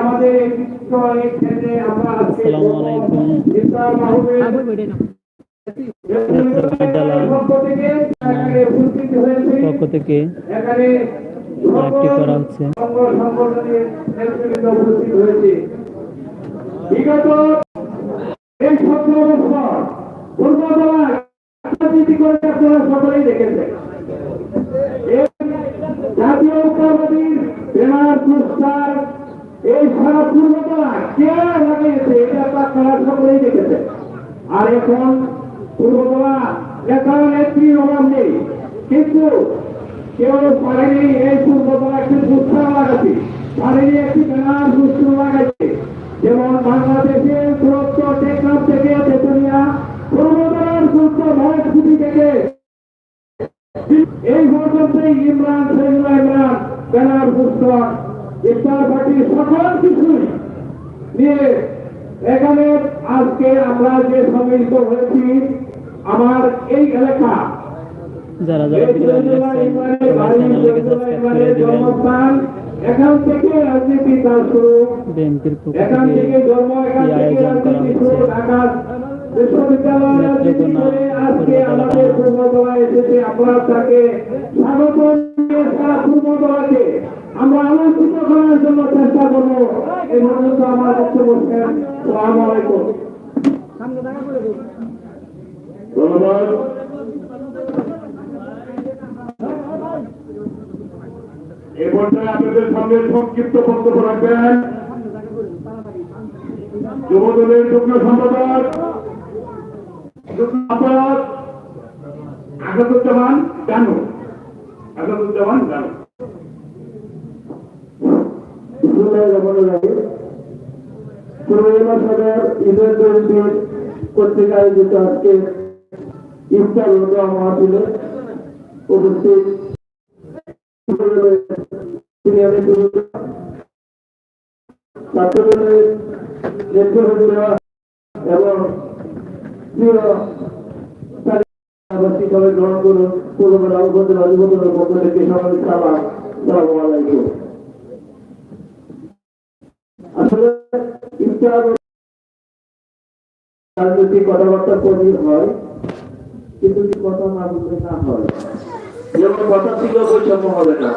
আমাদের ক্ষেত্রে আমরা আজকে পক্ষ থেকে একটি করা হচ্ছে। সংঘ সংগঠনের নেতৃবৃন্দ উপস্থিত হয়েছে। বিগত এই সতেরো বছর পূর্বতলায় রাজনীতি করে আপনারা সকলেই দেখেছেন। জাতীয় উত্তরবাদীর ব্যানার পোস্টার এই সারা পূর্বতলা কে লাগিয়েছে এটা আপনারা সকলেই দেখেছেন আর এখন পূর্বতলা নেতা নেত্রীর অভাব নেই। কিন্তু কেউ পারেনি এই পূর্বতলা একটি পোস্টার লাগাতে। পারেনি একটি ব্যানার পোস্টার লাগাইতে যেমন বাংলাদেশের দূরত্ব টেকনাফ থেকে তেতুলিয়া পূর্বতলার দূরত্ব ভয় ছুটি থেকে এই পর্যন্তই ইমরান শহীদুল্লাহ ইমরান ব্যানার পুস্তক ইফতার পার্টির সকল কিছুই নিয়ে এখানে আজকে আমরা যে সম্মিলিত হয়েছি আমার এই এলাকা যারা যারা এই ভিডিও শহীদুল্লাহ দেখছেন ইমরানের সবাই বাড়ি, চ্যানেলটিকে শহীদুল্লাহ সাবস্ক্রাইব করে ইমরানের দিবেন। জন্মস্থান এখান থেকে রাজনীতি তার শুরু। এখান থেকে থেকে জন্ম এখান থেকে রাজনীতি শুরু ঢাকা বিশ্ববিদ্যালয় রাজনীতি করে আজকে আমাদের। এসেছে আমরা তাকে স্বাগত পূর্বতলাকে। পর্যন্ত আমার বক্তব্য শেষ। সালাম আলাইকুম। ধন্যবাদ। এ পর্যায়ে আপনাদের সামনে সংক্ষিপ্ত বক্তব্য রাখবেন। যুগ্ম সম্পাদক যুগ্ম সম্পাদক আসাদুজ্জামান জানু। আসাদুজ্জামান জানু। ঈদের জয়ন্তী কর্তৃক আয়োজিত আজকে ইফতার ও দোয়া মাহফিলে উপস্থিত সিনিয়র ছাত্রদলের নেতৃবৃন্দ এবং প্রিয় গ্রহণ করুন। উপজেলা যুবদলের পক্ষ থেকে সবাই সালাম রাজনৈতিক কথাবার্তা কঠিন হয়, কিন্তু কথা না বলতে না হয়, যেমন কথা ছিল বৈষম্য হবে না।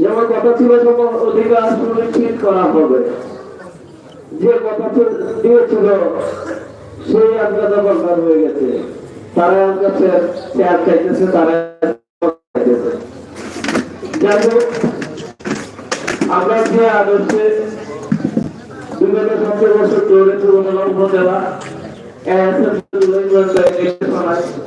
যেমন কথা ছিল সম অধিকার সুনিশ্চিত করা হবে। যে কথা দিয়েছিল, সেই আজকাল বরবাদ হয়ে গেছে। তারা কাছে চেয়ার চাইতেছে তারা যাই হোক, আমরা যে আদর্শে বিগত সতেরো বছর ধরে পূর্বতলা উপজেলা এস এম